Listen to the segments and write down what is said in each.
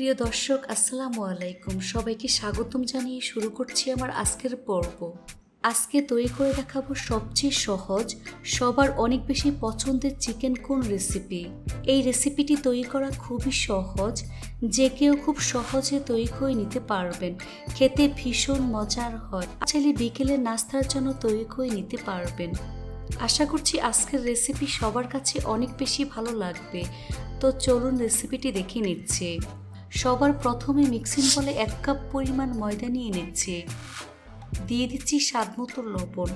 প্রিয় দর্শক, আসসালামু আলাইকুম। সবাইকে স্বাগতম জানিয়ে শুরু করছি আমার আজকের পর্ব। আজকে তৈরি করে দেখাবো সবচেয়ে সহজ, সবার অনেক বেশি পছন্দের চিকেন কোন রেসিপি এই রেসিপিটি তৈরি করা খুবই সহজ, যে কেউ খুব সহজে তৈরি করে নিতে পারবেন। খেতে ভীষণ মজার হয়, চাইলে বিকেলে নাস্তার জন্য তৈরি করে নিতে পারবেন। আশা করছি আজকের রেসিপি সবার কাছে অনেক বেশি ভালো লাগবে। তো চলুন রেসিপিটি দেখে নিচ্ছে। সবার প্রথমে মিক্সিং বলে এক কাপ পরিমাণ ময়দা নিয়ে নিচ্ছে। দিয়ে দিচ্ছি স্বাদ মতো লবণ।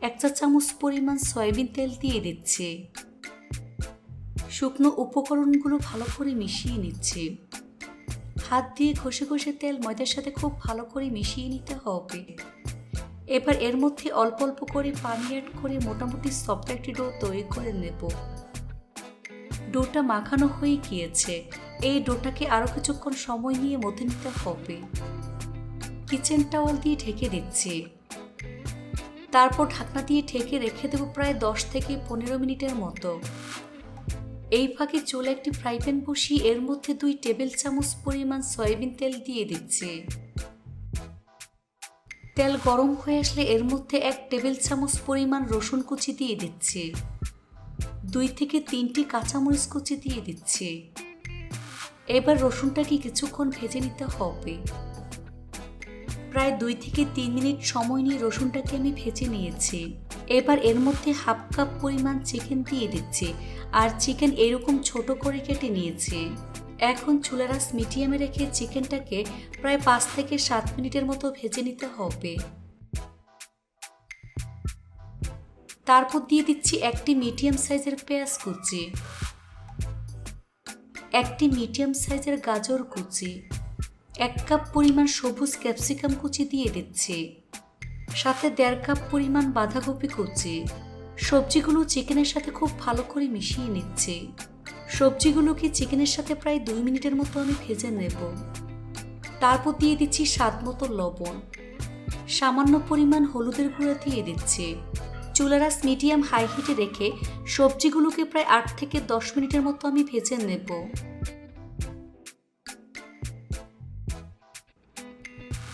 এক চা চামচ পরিমাণ সয়াবিন তেল দিয়ে দিচ্ছে। শুকনো উপকরণগুলো ভালো করে মিশিয়ে নিচ্ছে। হাত দিয়ে ঘষে ঘষে তেল ময়দার সাথে খুব ভালো করে মিশিয়ে নিতে হবে। এবার এর মধ্যে অল্প অল্প করে পানি অ্যাড করে মোটামুটি সফট একটি ডো তৈরি করে নেব। ডোটা মাখানো হয়ে গিয়েছে। এই ডোটাকে আরও কিছুক্ষণ সময় নিয়ে মধ্যে নিতে হবে। কিচেন টাওয়াল দিয়ে ঢেকে দিচ্ছি। তারপর ঢাকনা দিয়ে ঢেকে রেখে দেবো প্রায় দশ থেকে পনেরো মিনিটের মতো। এই ফাঁকে চুলে একটি ফ্রাই প্যান বসিয়ে এর মধ্যে দুই টেবিল চামচ পরিমাণ সয়াবিন তেল দিয়ে দিচ্ছি। তেল গরম হয়ে আসলে এর মধ্যে এক টেবিল চামচ পরিমাণ রসুন কুচি দিয়ে দিচ্ছি। দুই থেকে তিনটি কাঁচামরিচ কুচি দিয়ে দিচ্ছি। এবার রসুনটাকে কিছুক্ষণ ভেজে নিতে হবে। প্রায় দুই থেকে তিন মিনিট সময় নিয়ে রসুনটাকে আমি ভেজে নিয়েছি। এবার এর মধ্যে হাফ কাপ পরিমাণ চিকেন দিয়ে দিচ্ছি আর চিকেন এরকম ছোট করে কেটে নিয়েছি। এখন চুলার আঁচ মিডিয়ামে রেখে চিকেনটাকে প্রায় পাঁচ থেকে সাত মিনিটের মতো ভেজে নিতে হবে। তারপর দিয়ে দিচ্ছি একটি মিডিয়াম সাইজের পেঁয়াজ কুচি। একটি মিডিয়াম সাইজের গাজর কুচি, এক কাপ পরিমাণ সবুজ ক্যাপসিকাম কুচি দিয়ে দিচ্ছি, সাথে দেড় কাপ পরিমাণ বাঁধাকপি কুচি। সবজিগুলো চিকেনের সাথে খুব ভালো করে মিশিয়ে নিচ্ছি। সবজিগুলোকে চিকেনের সাথে প্রায় দুই মিনিটের মতো আমি ভেজে নেব। তারপর দিয়ে দিচ্ছি স্বাদ মতো লবণ। সামান্য পরিমাণ হলুদের গুঁড়া দিয়ে দিচ্ছি। চুলারাস মিডিয়াম হাই হিটে রেখে সবজিগুলোকে প্রায় আট থেকে দশ মিনিটের মতো আমি ভেজে নেব।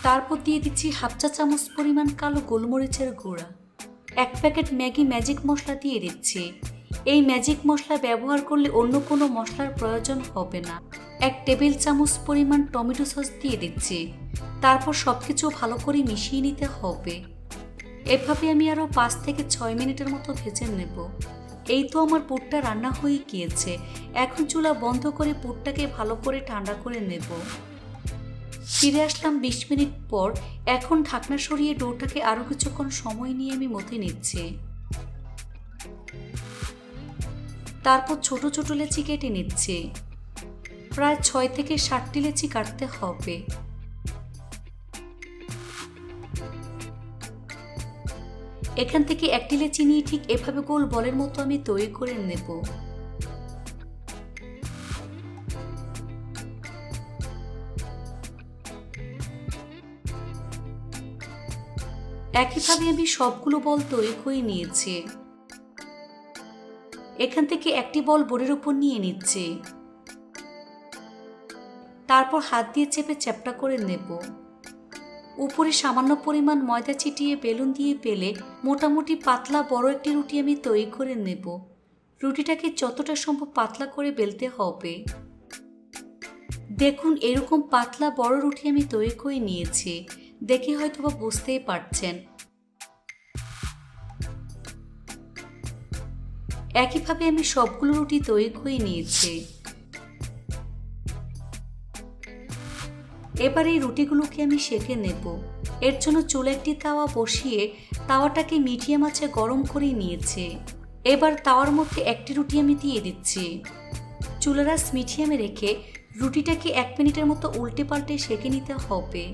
তারপর দিয়ে দিচ্ছি হাফ চা চামচ পরিমাণ কালো গোলমরিচের গুঁড়া। এক প্যাকেট ম্যাগি ম্যাজিক মশলা দিয়ে দিচ্ছি। এই ম্যাজিক মশলা ব্যবহার করলে অন্য কোনো মশলার প্রয়োজন হবে না। এক টেবিল চামচ পরিমাণ টমেটো সস দিয়ে দিচ্ছি। তারপর সব কিছু ভালো করে মিশিয়ে নিতে হবে। এভাবে আমি আরও পাঁচ থেকে ছয় মিনিটের মতো ভেজে নেব। এই তো আমার পুরটা রান্না হয়ে গিয়েছে। এখন চুলা বন্ধ করে পুরটাকে ভালো করে ঠান্ডা করে নেব। ফিরে আসলাম বিশ মিনিট পর। এখন ঢাকনা সরিয়ে ডোটাকে আরও কিছুক্ষণ সময় নিয়ে আমি মতে নিচ্ছি। তারপর ছোট ছোট লেচি কেটে নিচ্ছে। প্রায় ছয় থেকে ষাটটি লেচি কাটতে হবে। এখান থেকে একটি লেচি নিয়ে ঠিক এভাবে গোল বলের মতো আমি তৈরি করে নেব। একইভাবে আমি সবগুলো বল তৈরি করে নিয়েছি। এখান থেকে একটি বল বোর্ডের উপর নিয়ে নিচ্ছে। তারপর হাত দিয়ে চেপে চ্যাপটা করে নেব। উপরে সামান্য পরিমাণ ময়দা ছিটিয়ে বেলুন দিয়ে পেলে মোটামুটি পাতলা বড় একটি রুটি আমি তৈরি করে নেব। রুটিটাকে যতটা সম্ভব পাতলা করে বেলতে হবে। দেখুন, এরকম পাতলা বড় রুটি আমি তৈরি করে নিয়েছি। দেখে হয়তো বা বুঝতেই পারছেন। একইভাবে আমি সবগুলো রুটি তৈরি করে নিয়েছি। এবার এই রুটিগুলোকে আমি সেঁকে নেব। এর জন্য চুলে একটি তাওয়া বসিয়ে তাওয়াটাকে মিডিয়াম আছে গরম করে নিয়েছে। এবার তাওয়ার মধ্যে একটি রুটি আমি দিয়ে দিচ্ছি। চুলারাস মিডিয়ামে রেখে রুটিটাকে এক মিনিটের মতো উল্টে পাল্টে সেঁকে নিতে হবে।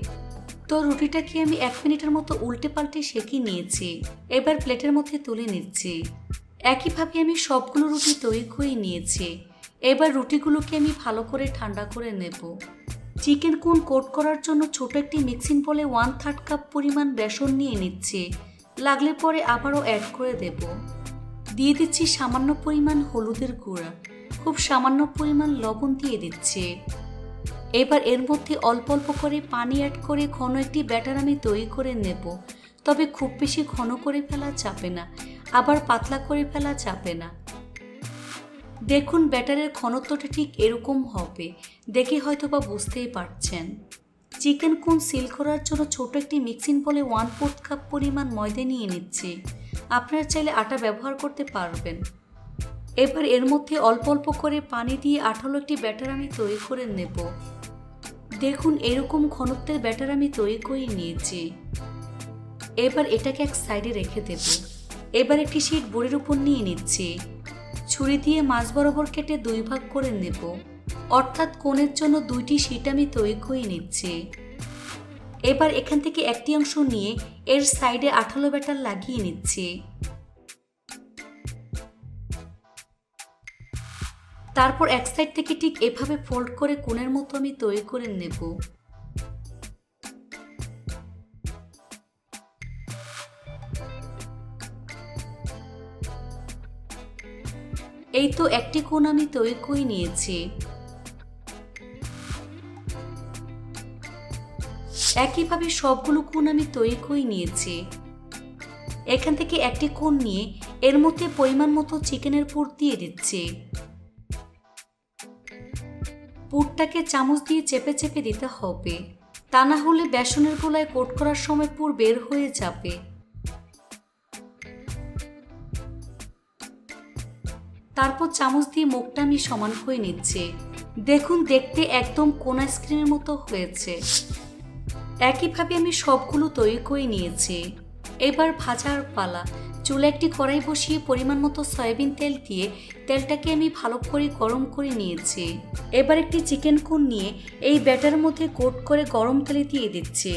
তো রুটিটাকে আমি এক মিনিটের মতো উল্টে পাল্টে সেঁকে নিয়েছি। এবার প্লেটের মধ্যে তুলে নিচ্ছি। একইভাবে আমি সবগুলো রুটি তৈরি করে নিয়েছি। এবার রুটিগুলোকে আমি ভালো করে ঠান্ডা করে নেব। চিকেন কোন কোট করার জন্য ছোট একটি মিক্সিং বলে ওয়ান থার্ড কাপ পরিমাণ বেসন নিয়ে নিচ্ছি। লাগলে পরে আবারও অ্যাড করে দেব। দিয়ে দিচ্ছি সামান্য পরিমাণ হলুদের গুঁড়া। খুব সামান্য পরিমাণ লবণ দিয়ে দিচ্ছে। এবার এর মধ্যে অল্প অল্প করে পানি অ্যাড করে ঘন একটি ব্যাটার আমি তৈরি করে নেব। তবে খুব বেশি ঘন করে ফেলা যাবে না। আবার পাতলা করে ফেলা যাবে না। দেখুন ব্যাটারের ঘনত্বটা ঠিক এরকম হবে। দেখে হয়তো বা বুঝতেই পারছেন। চিকেন কোন সিল করার জন্য ছোট একটি মিক্সিং বলে ওয়ান ফোর্থ কাপ পরিমাণ ময়দা নিয়ে নিচ্ছি। আপনারা চাইলে আটা ব্যবহার করতে পারবেন। এবার এর মধ্যে অল্প অল্প করে পানি দিয়ে আঠালো একটি ব্যাটার আমি তৈরি করে নেব। দেখুন, এরকম ঘনত্বের ব্যাটার আমি তৈরি করে নিয়েছি। এবার এটাকে এক সাইডে রেখে দেব। এবার একটি শীট বুড়ির উপর নিয়ে নিচ্ছি। ছুরি দিয়ে মাছ বরাবর কেটে দুই ভাগ করে নেব। অর্থাৎ কোণের জন্য দুইটি শীট আমি তৈরি করে নিচ্ছি। এবার এখান থেকে একটি অংশ নিয়ে এর সাইডে আঠালো ব্যাটার লাগিয়ে নিচ্ছি। তারপর এক সাইড থেকে ঠিক এভাবে ফোল্ড করে কোণের মতো আমি তৈরি করে নেব। এই তো একটি কোণ আমি তৈরি করে নিয়েছি। একইভাবে সবগুলো কোণ আমি তৈরি করে নিয়েছি। এখান থেকে একটি কোণ নিয়ে এর মধ্যে পরিমাণ মতো চিকেনের পুর দিয়ে দিচ্ছি। পুরটাকে চামচ দিয়ে চেপে চেপে দিতে হবে। তা না হলে বেসনের গোলায় কোট করার সময় পুর বের হয়ে যাবে। তারপর চামচ দিয়ে মুখটা আমি সমান করে নিচ্ছে। দেখুন, দেখতে একদম কোন আইসক্রিমের মতো হয়েছে। একইভাবে আমি সবগুলো তৈরি করে নিয়েছি। এবার ভাজার পালা। চুলে একটি কড়াই বসিয়ে পরিমাণ মতো সয়াবিন তেল দিয়ে তেলটাকে আমি ভালো করে গরম করে নিয়েছি। এবার একটি চিকেন কোন নিয়ে এই ব্যাটার মধ্যে কোট করে গরম তেলে দিয়ে দিচ্ছি।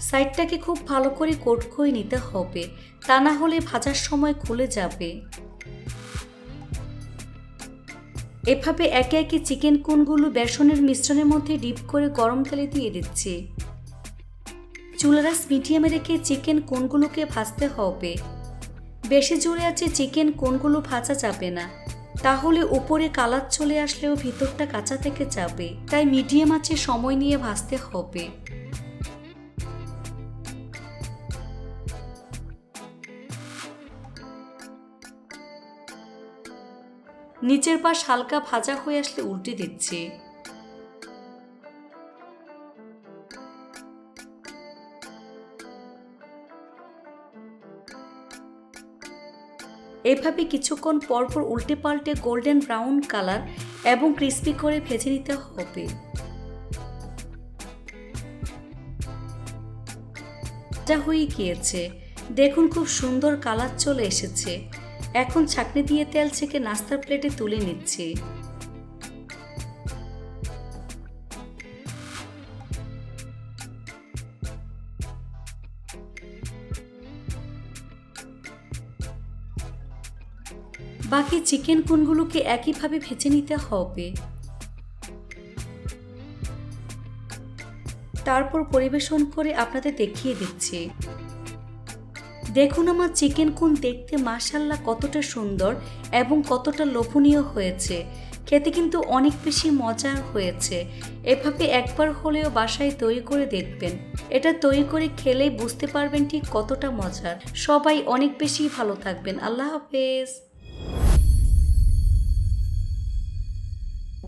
সাইডটাকে খুব ভালো করে কোট করে নিতে হবে, তা না হলে ভাজার সময় খুলে যাবে। এভাবে একে একে চিকেন কোনগুলো বেসনের মিশ্রণের মধ্যে ডিপ করে গরম তেলে দিয়ে দিচ্ছি। চুলারাস মিডিয়ামে রেখে চিকেন কোনগুলোকে ভাজতে হবে? বেশি জোরে আছে চিকেন কোনগুলো ভাজা যাবে না। তাহলে উপরে কালার চলে আসলেও ভিতরটা কাঁচা থেকে যাবে। তাই মিডিয়াম আছে সময় নিয়ে ভাজতে হবে। নিচের পাশ হালকা ভাজা হয়ে আসলে উল্টে দিচ্ছি। এভাবে কিছুক্ষণ পরপর উল্টে পাল্টে গোল্ডেন ব্রাউন কালার এবং ক্রিস্পি করে ভেজে নিতে হবে। যা হয়ে গিয়েছে। দেখুন খুব সুন্দর কালার চলে এসেছে। এখন ছাঁকনি দিয়ে তেল ছেঁকে নাস্তার প্লেটে তুলে নিচ্ছি। বাকি চিকেন কোনগুলোকে একইভাবে ভেজে নিতে হবে? তারপর পরিবেশন করে আপনাদের দেখিয়ে দিচ্ছি। দেখুন আমার চিকেন কোন দেখতে মাসাল্লাহ কতটা সুন্দর এবং কতটা লোভনীয় হয়েছে। খেতে কিন্তু অনেক বেশি মজার হয়েছে। এভাবে একবার হলেও বাসায় তৈরি করে দেখবেন। এটা তৈরি করে খেলেই বুঝতে পারবেন ঠিক কতটা মজার। সবাই অনেক বেশি ভালো থাকবেন। আল্লাহ হাফেজ।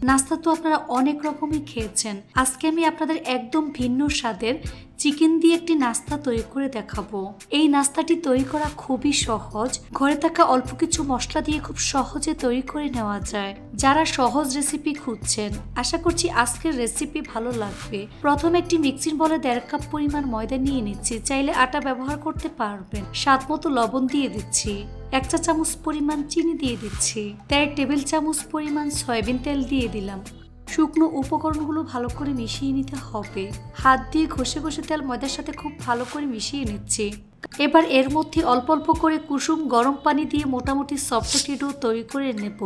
নাস্তা তো আপনারা অনেক রকমই খেয়েছেন। আজকে আমি আপনাদের একদম ভিন্ন স্বাদের চিকেন দিয়ে একটি নাস্তা তৈরি করে দেখাবো। এই নাস্তাটি তৈরি করা খুবই সহজ। ঘরে থাকা অল্প কিছু মশলা দিয়ে খুব সহজে তৈরি করে নেওয়া যায়। যারা সহজ রেসিপি খুঁজছেন, আশা করছি আজকের রেসিপি ভালো লাগবে। প্রথমে একটি মিক্সিং বলে দেড় কাপ পরিমাণ ময়দা নিয়ে নিচ্ছি। চাইলে আটা ব্যবহার করতে পারবেন। স্বাদ মতো লবণ দিয়ে দিচ্ছি। এক চা চামচ পরিমাণ চিনি দিয়ে দিচ্ছি। দেড় টেবিল চামচ পরিমাণ সয়াবিন তেল দিয়ে দিলাম। শুকনো উপকরণগুলো ভালো করে মিশিয়ে নিতে হবে। হাত দিয়ে ঘষে ঘষে তেল ময়দার সাথে খুব ভালো করে মিশিয়ে নিচ্ছি। এবার এর মধ্যে অল্প অল্প করে কুসুম গরম পানি দিয়ে মোটামুটি সফট একটি ডো তৈরি করে নেব।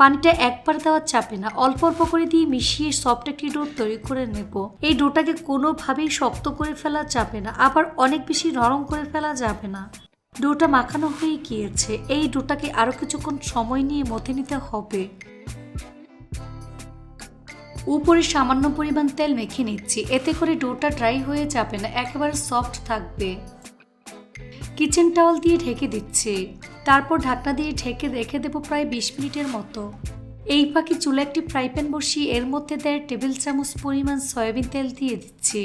পানিটা একবার দেওয়া চাপে না, অল্প অল্প করে দিয়ে মিশিয়ে সফট একটি ডো তৈরি করে নেব। এই ডোটাকে কোনোভাবেই শক্ত করে ফেলা যাবে না, আবার অনেক বেশি নরম করে ফেলা যাবে না। ডোটা মাখানো হয়ে গিয়েছে। এই ডোটাকে আরও কিছুক্ষণ সময় নিয়ে মথে নিতে হবে। উপরে সামান্য পরিমাণ তেল মেখে নিচ্ছি। এতে করে ডোটা ড্রাই হয়ে যাবে না, একেবারে সফট থাকবে। কিচেন টাওয়াল দিয়ে ঢেকে দিচ্ছি। তারপর ঢাকনা দিয়ে ঢেকে রেখে দেবো প্রায় বিশ মিনিটের মতো। এই পাখি চুলে একটি ফ্রাই প্যান বসিয়ে এর মধ্যে দেয় টেবিল চামচ পরিমাণ সয়াবিন তেল দিয়ে দিচ্ছি।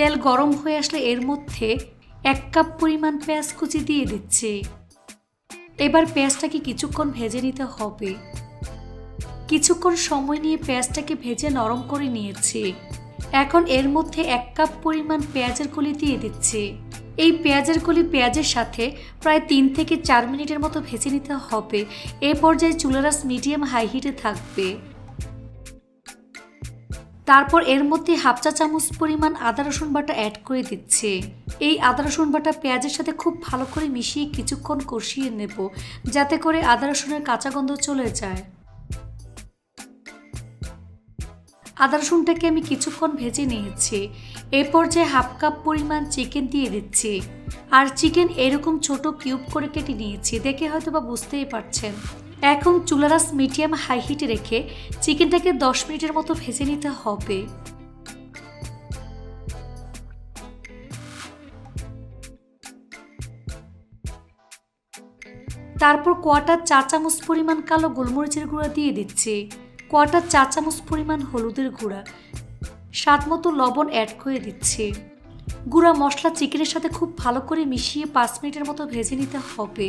তেল গরম হয়ে আসলে এর মধ্যে এক কাপ পরিমাণ পেঁয়াজ কুচি দিয়ে দিচ্ছি। এবার পেঁয়াজটাকে কিছুক্ষণ ভেজে নিতে হবে। কিছুক্ষণ সময় নিয়ে পেঁয়াজটাকে ভেজে নরম করে নিয়েছি। এখন এর মধ্যে এক কাপ পরিমাণ পেঁয়াজের কলি দিয়ে দিচ্ছি। এই পেঁয়াজের কলি পেঁয়াজের সাথে প্রায় তিন থেকে চার মিনিটের মতো ভেজে নিতে হবে। এ পর্যায়ে চুলারাস মিডিয়াম হাই হিটে থাকবে। তারপর এর মধ্যে হাফ চা চামচ পরিমাণ আদা রসুন বাটা অ্যাড করে দিচ্ছে। এই আদা রসুন বাটা পেঁয়াজের সাথে খুব ভালো করে মিশিয়ে কিছুক্ষণ কষিয়ে নেব, যাতে করে আদা রসুনের কাঁচা গন্ধ চলে যায়। আদা রসুনটাকে আমি কিছুক্ষণ ভেজে নিয়েছি। এরপর যে হাফ কাপ পরিমাণ চিকেন দিয়ে দিচ্ছি। আর চিকেন এরকম ছোট কিউব করে কেটে নিয়েছি, দেখে হয়তো বা বুঝতেই পারছেন। এখন চুলারাস মিডিয়াম হাই হিটে রেখে চিকেনটাকে দশ মিনিটের মতো ভেজে নিতে হবে। তারপর কোয়াটার চা চামচ পরিমাণ কালো গোলমরিচের গুঁড়া দিয়ে দিচ্ছি। কোয়াটার চা চামচ পরিমাণ হলুদের গুঁড়া স্বাদ মতো লবণ অ্যাড করে দিচ্ছি। গুঁড়া মশলা চিকেনের সাথে খুব ভালো করে মিশিয়ে পাঁচ মিনিটের মতো ভেজে নিতে হবে।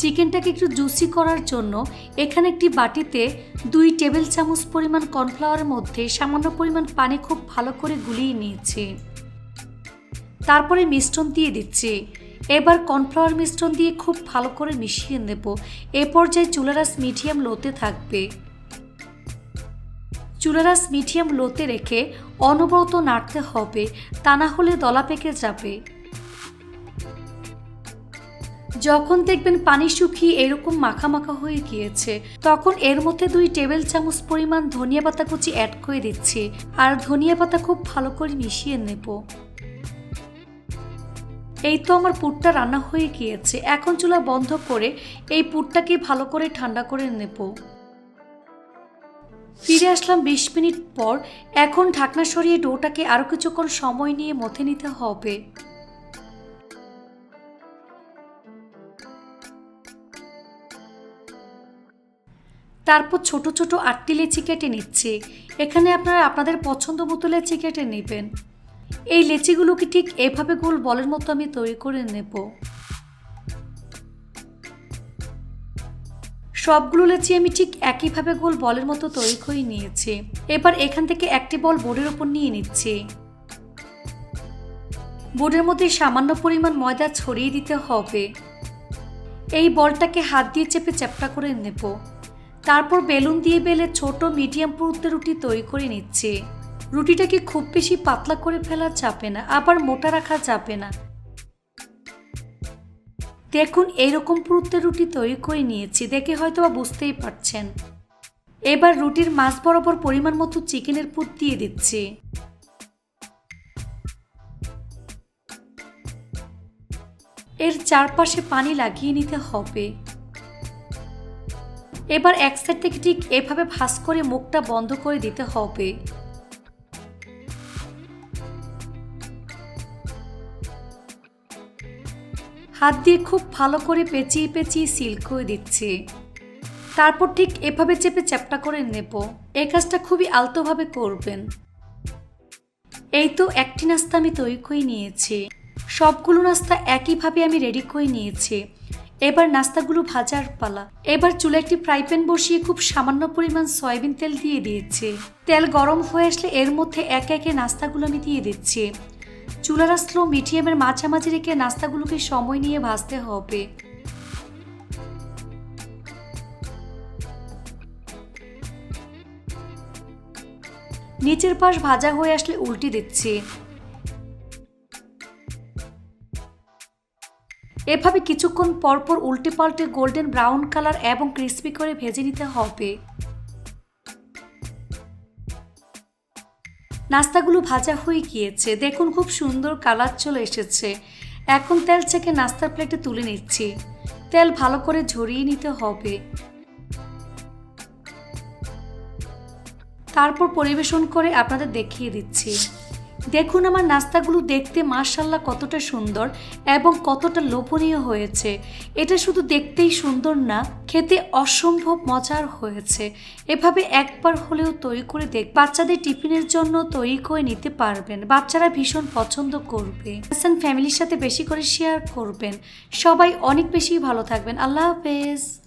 চিকেনটাকে একটু জুসি করার জন্য এখানে একটি বাটিতে দুই টেবিল চামচ পরিমাণ কর্নফ্লাওয়ারের মধ্যে সামান্য পরিমাণ পানি খুব ভালো করে গুলিয়ে নিয়েছি। তারপরে মিশ্রণ দিয়ে দিচ্ছি। এবার কর্নফ্লাওয়ার মিশ্রণ দিয়ে খুব ভালো করে মিশিয়ে নেব। এ পর্যায়ে চুলারাস মিডিয়াম লোতে থাকবে। চুলারাস মিডিয়াম লোতে রেখে অনবরত নাড়তে হবে, তা না হলে দলা পেকে যাবে। যখন দেখবেন পানি শুকিয়ে এরকম মাখা মাখা হয়ে গিয়েছে, তখন এর মধ্যে দুই টেবিল চামচ পরিমাণ ধনিয়া পাতা কুচি অ্যাড করে দিচ্ছি। আর ধনিয়া পাতা খুব ভালো করে মিশিয়ে নেব। এই তো আমার পুরটা রান্না হয়ে গিয়েছে। এখন চুলা বন্ধ করে এই পুরটাকে ভালো করে ঠান্ডা করে নেব। ফিরে আসলাম বিশ মিনিট পর। এখন ঢাকনা সরিয়ে ডোটাকে আরও কিছুক্ষণ সময় নিয়ে মথে নিতে হবে। তারপর ছোট ছোট আটটি লেচি কেটে নিচ্ছে। এখানে আপনারা আপনাদের পছন্দ মতো লেচি কেটে নেবেন। এই লেচিগুলোকে ঠিক এভাবে গোল বলের মতো আমি তৈরি করে নেব? সবগুলো লেচি আমি ঠিক একইভাবে গোল বলের মতো তৈরি করে নিয়েছি। এবার এখান থেকে একটি বল বোর্ডের ওপর নিয়ে নিচ্ছি। বোর্ডের মধ্যে সামান্য পরিমাণ ময়দা ছড়িয়ে দিতে হবে। এই বলটাকে হাত দিয়ে চেপে চ্যাপটা করে নেব। তারপর বেলুন দিয়ে বেলে ছোট মিডিয়াম পুরুত্বের রুটি তৈরি করে নিচ্ছে। রুটিটাকে খুব বেশি পাতলা করে ফেলা যাবে না, আবার মোটা রাখা যাবে না। দেখুন, এইরকম পুরুত্বের রুটি তৈরি করে নিয়েছি, দেখে হয়তো বুঝতেই পারছেন। এবার রুটির মাছ বরাবর পরিমাণ মতো চিকেনের পুর দিয়ে দিচ্ছি। এর চারপাশে পানি লাগিয়ে নিতে হবে। এবার এক সাইড থেকে ঠিক এভাবে ভাস করে মুখটা বন্ধ করে দিতে হবে। হাত দিয়ে খুব ভালো করে পেঁচিয়ে পেঁচিয়ে সিল করে দিচ্ছি। তারপর ঠিক এভাবে চেপে চ্যাপটা করে নেব। এই কাজটা খুবই আলতোভাবে করবেন। এই তো একটি নাস্তা আমি তৈরি করে নিয়েছি। সবগুলো নাস্তা একইভাবে আমি রেডি করে নিয়েছি। এবার নাস্তাগুলো ভাজার পালা। এবার চুলে একটি ফ্রাই প্যান বসিয়ে খুব সামান্য পরিমাণ সয়াবিন তেল দিয়ে দিয়েছে। তেল গরম হয়ে আসলে এর মধ্যে একে একে নাস্তাগুলো আমি দিয়ে দিচ্ছি। চুলার স্লো মিডিয়ামের মাঝামাঝি রেখে নাস্তাগুলোকে সময় নিয়ে ভাজতে হবে। নিচের পাশ ভাজা হয়ে আসলে উল্টে দিচ্ছি। এভাবে কিছুক্ষণ পরপর উল্টে পাল্টে গোল্ডেন ব্রাউন কালার এবং ক্রিস্পি করে ভেজে নিতে হবে। নাস্তাগুলো ভাজা হয়ে গিয়েছে। দেখুন, খুব সুন্দর কালার চলে এসেছে। এখন তেল চেকে নাস্তার প্লেটে তুলে নিচ্ছি। তেল ভালো করে ঝরিয়ে নিতে হবে। তারপর পরিবেশন করে আপনাদের দেখিয়ে দিচ্ছি। দেখুন আমার নাস্তাগুলো দেখতে মার্শাল্লাহ কতটা সুন্দর এবং কতটা লোভনীয় হয়েছে। এটা শুধু দেখতেই সুন্দর না, খেতে অসম্ভব মজার হয়েছে। এভাবে একবার হলেও তৈরি করে দেখ বাচ্চাদের টিফিনের জন্য তৈরি করে নিতে পারবেন। বাচ্চারা ভীষণ পছন্দ করবে। ফ্যামিলির সাথে বেশি করে শেয়ার করবেন। সবাই অনেক বেশি ভালো থাকবেন। আল্লাহ হাফেজ।